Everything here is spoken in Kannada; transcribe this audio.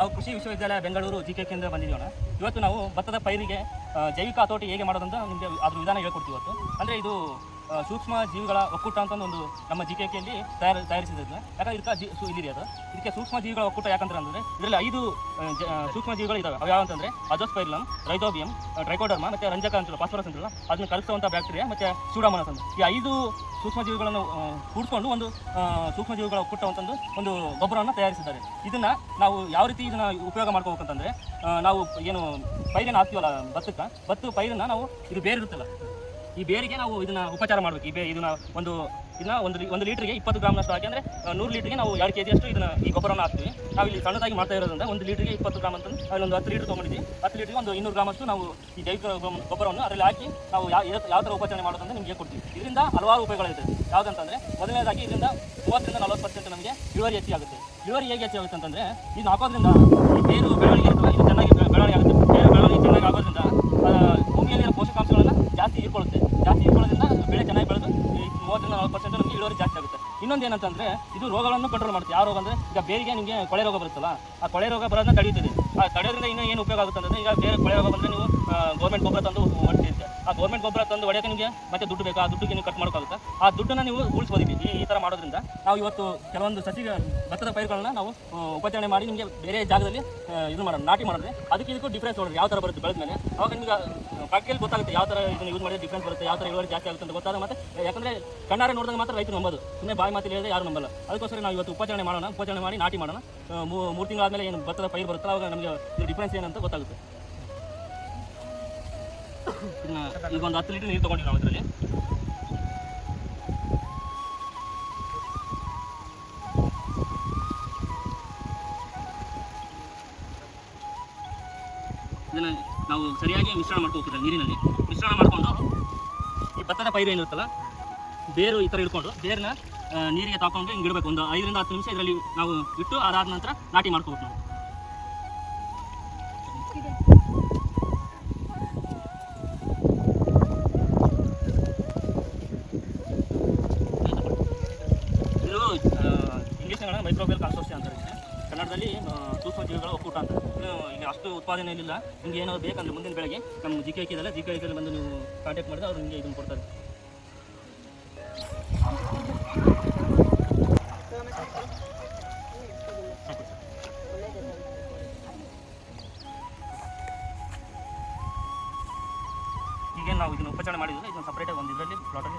ನಾವು ಕೃಷಿ ವಿಶ್ವವಿದ್ಯಾಲಯ ಬೆಂಗಳೂರು ಜಿ ಕೆ ಕೇಂದ್ರ ಬಂದಿದ್ದೀವಣ ಇವತ್ತು ನಾವು ಭತ್ತದ ಪೈರಿಗೆ ಜೈವಿಕ ಹತೋಟಿ ಹೇಗೆ ಮಾಡೋದಂತ ನಿಮಗೆ ಅದ್ರ ವಿಧಾನ ಹೇಳ್ಕೊಡ್ತೀವಿ ಇವತ್ತು. ಅಂದರೆ ಇದು ಸೂಕ್ಷ್ಮ ಜೀವಿಗಳ ಒಕ್ಕೂಟ ಅಂತ ಒಂದು ನಮ್ಮ ಜಿ ಕೆ ಕೆಯಲ್ಲಿ ತಯಾರು ತಯಾರಿಸಿದ್ದು ಯಾಕಂದ್ರೆ ಇದಕ್ಕೆ ಜಿ, ಸು ಇದಿರಿ ಅದು. ಇದಕ್ಕೆ ಸೂಕ್ಷ್ಮ ಜೀವಿಗಳ ಒಕ್ಕೂಟ ಯಾಕಂದ್ರೆ ಅಂದರೆ ಇದರಲ್ಲಿ ಐದು ಸೂಕ್ಷ್ಮ ಜೀವಿಗಳು ಇದಾವೆ. ಅವು ಯಾವ ಅಂತಂದರೆ ಅಜೋಸ್ಪೈರ್ಲಮ್ ರೈದೋಬಿಯಂ ಟ್ರೈಕೋಡರ್ಮ ಮತ್ತು ರಂಜಕ ಅಂತ ಫಾಸ್ಫರಸ್ ಅಂತಲ್ಲ ಅದನ್ನು ಕಲಿಸುವಂಥ ಬ್ಯಾಕ್ಟೀರಿಯಾ ಮತ್ತು ಸೂಡಾಮನಸ್ ಅಂತ. ಈ ಐದು ಸೂಕ್ಷ್ಮ ಜೀವಿಗಳನ್ನು ಕೂಡಿಸ್ಕೊಂಡು ಒಂದು ಸೂಕ್ಷ್ಮ ಜೀವಿಗಳ ಒಕ್ಕೂಟ ಅಂತಂದು ಒಂದು ಗೊಬ್ಬರವನ್ನು ತಯಾರಿಸಿದ್ದಾರೆ. ಇದನ್ನ ನಾವು ಯಾವ ರೀತಿ ಇದನ್ನ ಉಪಯೋಗ ಮಾಡ್ಕೋಬೇಕಂತಂದರೆ ನಾವು ಏನು ಪೈರನ್ನು ಹಾಕ್ತೀವಲ್ಲ ಭತ್ತಕ್ಕೆ? ಭತ್ತ ಪೈರನ್ನು ನಾವು ಇದು ಬೇರೆ ಇರುತ್ತಲ್ಲ, ಈ ಬೇರಿಗೆ ನಾವು ಇದನ್ನ ಉಪಚಾರ ಮಾಡ್ಬೇಕು. ಈ ಬೇ ಇದನ್ನ ಒಂದು ಇದನ್ನ ಒಂದು ಒಂದು ಲೀಟ್ರಿಗೆ ಇಪ್ಪತ್ತು ಗ್ರಾಮ್ನಷ್ಟು ಹಾಕಿ ಅಂದರೆ ನೂರು ಲೀಟ್ರಿಗೆ ನಾವು ಎರಡು ಕೆ ಜಿಯಷ್ಟು ಇದನ್ನ ಈ ಗೊಬ್ಬರವನ್ನು ಹಾಕ್ತೀವಿ. ನಾವು ಇಲ್ಲಿ ಸಣ್ಣದಾಗಿ ಮಾಡ್ತಾ ಇರೋದ್ರಿಂದ ಒಂದು ಲೀಟ್ರಿಗೆ ಇಪ್ಪತ್ತು ಗ್ರಾಮ್ ಅಂತ ಅಲ್ಲಿ ಒಂದು ಹತ್ತು ಲೀಟರ್ ತೊಗೊಂಡಿದ್ವಿ ಹತ್ತು ಲೀಟ್ರಿಗೆ ಒಂದು ಇನ್ನೂರು ಗ್ರಾಮಷ್ಟು ನಾವು ಈ ಜೈವಿಕ ಗೊಬ್ಬ- ಗೊಬ್ಬರವನ್ನು ಅದರಲ್ಲಿ ಹಾಕಿ ನಾವು ಯಾವ ಥರ ಉಪಚಾರಣೆ ಮಾಡೋದಂತ ನಿಮಗೆ ಕೊಡ್ತೀವಿ ಇದರಿಂದ ಹಲವಾರು ಉಪಯೋಗಗಳಿದೆ. ಯಾವುದಂತಂದ್ರೆ, ಮೊದಲನೇದಾಗಿ ಇದರಿಂದ ಮೂವತ್ತರಿಂದ ನಲವತ್ತು ಪರ್ಸೆಂಟ್ ನಮಗೆ ಇಳುವರಿ ಹೆಚ್ಚಾಗುತ್ತೆ ಇಳುವರಿ ಹೇಗೆ ಹೆಚ್ಚಾಗುತ್ತೆ ಅಂತಂದರೆ, ಇದನ್ನ ಹಾಕೋದ್ರಿಂದ ಬೇರು ಬೆಳವಣಿಗೆ ಇರುತ್ತಲ್ಲ ಇದು ಚೆನ್ನಾಗಿ ಬೆ- ಬೆಳವಣಿಗೆ ಆಗುತ್ತೆ ಬೇರು ಬೆಳವಣಿಗೆ ಚೆನ್ನಾಗಿ ಆಗೋದ್ರಿಂದ ಆ, ಭೂಮಿಯಲ್ಲಿರೋ ಪೋಷಕಾಂಶಗಳನ್ನ ಜಾಸ್ತಿ ಹೀರ್ಕೊಳ್ಳುತ್ತೆ ಜಾಸ್ತಿ ಹೀರ್ಕೊಳ್ಳೋದ್ರಿಂದ ಬೆಳೆ ಚೆನ್ನಾಗಿ ಬೆಳೆದು ಈ ಮೂವತ್ತರಿಂದ ನಲವತ್ತು ಪರ್ಸೆಂಟ್ ನಮಗೆ ಇಳುವರಿ ಜಾಸ್ತಿ ಆಗುತ್ತೆ. ಇನ್ನೊಂದು ಏನಂತಂದ್ರೆ, ಇದು ರೋಗಗಳನ್ನು ಕಂಟ್ರೋಲ್ ಮಾಡುತ್ತೆ. ಯಾವ ರೋಗ ಅಂದ್ರೆ, ಈಗ ಬೇರಿಗೆ ನಿಮಗೆ ಕೊಳೆ ರೋಗ ಬರುತ್ತಲ್ಲ, ಆ ಕೊಳೆ ರೋಗ ಬರೋದನ್ನ ತಡೆಯುತ್ತದೆ ಆ ತಡೆಯೋದ್ರಿಂದ ಇನ್ನೂ ಏನು ಉಪಯೋಗ ಆಗುತ್ತೆ ಅಂದ್ರೆ ಈಗ ಬೇರೆ ಕೊಳೆ ರೋಗ ಬಂದ್ರೆ ನೀವು ಗೌರ್ಮೆಂಟ್ ಗೊಬ್ಬರ ತಂದು ಹೊಡಿತೀರಿ ಆ ಗೌರ್ಮೆಂಟ್ ಗೊಬ್ಬರ ತಂದು ಹೊಡೆಯೋಕೆ ನಿಮಗೆ ಮತ್ತೆ ದುಡ್ಡು ಬೇಕು? ಆ ದುಡ್ಡಿಗೆ ನೀವು ಕಟ್ ಮಾಡೋಕ್ಕಾಗುತ್ತೆ? ಆ ದುಡ್ಡನ್ನ ನೀವು ಉಳಿಸ್ಬೋದು ಈ ಈ ಥರ ಮಾಡೋದ್ರಿಂದ ನಾವು ಇವತ್ತು ಕೆಲವೊಂದು ಸಸಿ ಭತ್ತದ ಪೈರುಗಳನ್ನ ನಾವು ಉಪಚರಣೆ ಮಾಡಿ ನಿಮಗೆ ಬೇರೆ ಜಾಗದಲ್ಲಿ ಇದು ಮಾಡೋಣ, ನಾಟಿ ಮಾಡಿದ್ರೆ ಅದಕ್ಕೆ ಇದಕ್ಕೂ ಡಿಫ್ರೆನ್ಸ್ ನೋಡಿದ್ರೆ ಯಾವ ಥರ ಬರುತ್ತೆ ಬೆಳೆದ ಅವಾಗ ನಿಮಗೆ ಪ್ರಾಕ್ಟಿಕಲ್ ಗೊತ್ತಾಗುತ್ತೆ ಯಾವ ಥರ ಇದನ್ನು ಯೂಸ್ ಮಾಡಿದ್ರೆ ಡಿಫ್ರೆನ್ಸ್ ಬರುತ್ತೆ, ಯಾವ ಥರ ಇಳುವರಿ ಜಾಸ್ತಿ ಆಗುತ್ತೆ ಅಂತ ಗೊತ್ತಾಗ ಮತ್ತೆ, ಯಾಕಂದ್ರೆ ಕಣ್ಣಾರೆ ನೋಡಿದಾಗ ಮಾತ್ರ ರೈತರು ನಂಬೋದು. ಸುಮ್ಮನೆ ಬಾಯಿ ಮಾತಿಲ್ಲ ಹೇಳಿದ್ರೆ ಯಾರು ನಂಬಲ್ಲ. ಅದಕ್ಕೋಸ್ಕರ ನಾವು ಇವತ್ತು ಉಪಚಾರಣೆ ಮಾಡೋಣ, ಉಪಚಾರಣೆ ಮಾಡಿ ನಾಟಿ ಮಾಡೋಣ. ಮೂರು ತಿಂಗಳಾದ್ಮೇಲೆ ಏನು ಭತ್ತದ ಪೈರು ಬರುತ್ತೆ ಅವಾಗ ನಮಗೆ ಡಿಫ್ರೆನ್ಸ್ ಏನಂತ ಗೊತ್ತಾಗುತ್ತೆ. ಈಗ ಒಂದು ಹತ್ತು ಲೀಟರ್ ನೀರು ತೊಗೊಂಡಿವಿ ಇದನ್ನ ನಾವು ಸರಿಯಾಗಿ ಮಿಶ್ರಣ ಮಾಡ್ಕೋಬೇಕು ನೀರಿನಲ್ಲಿ. ಮಿಶ್ರಣ ಮಾಡಿಕೊಂಡು ಈ ಭತ್ತದ ಪೈರು ಏನಿರುತ್ತಲ್ಲ, ಬೇರು ಈ ಥರ ಇಟ್ಕೊಂಡು ಬೇರನ್ನ ನೀರಿಗೆ ತಾಕೊಂಡು ಹಿಂಗೆ ಇಡಬೇಕು. ಒಂದು ಐದರಿಂದ ಹತ್ತು ನಿಮಿಷ ಇದರಲ್ಲಿ ನಾವು ಇಟ್ಟು ಅದಾದ ನಂತರ ನಾಟಿ ಮಾಡ್ಕೋಬೇಕು ನಾವು. ಮೈಕ್ರೋಬೇಲ್ ಕಾನ್ಸೋರ್ಸಿ ಅಂತಾರೆ. ಕನ್ನಡದಲ್ಲಿ ಸೂಕ್ಷ್ಮ ಜೀವಿಗಳ ಒಕ್ಕೂಟ ಅಂತ ಈಗ ಅಷ್ಟು ಉತ್ಪಾದನೆ ಇಲ್ಲ ನಿಮ್ಗೆ ಏನಾದ್ರು ಬೇಕಂದ್ರೆ ಮುಂದಿನ ಬೆಳಗ್ಗೆ ನಮ್ಮ ಜಿ ಕೆ ಇದೆಲ್ಲ ಜಿ ಕೆ ಬಂದು ನೀವು ಕಾಂಟ್ಯಾಕ್ಟ್ ಮಾಡಿದ್ರೆ ಅವ್ರು ನಿಮಗೆ ಇದನ್ನು ಕೊಡ್ತಾರೆ. ಈಗೇನು ನಾವು ಇದನ್ನು ಉಪಚಾರ ಮಾಡಿದ್ರೆ ಇದನ್ನು ಸಪ್ರೇಟಾಗಿ ಒಂದು ಇದರಲ್ಲಿ ಪ್ಲಾಟಲ್ಲಿ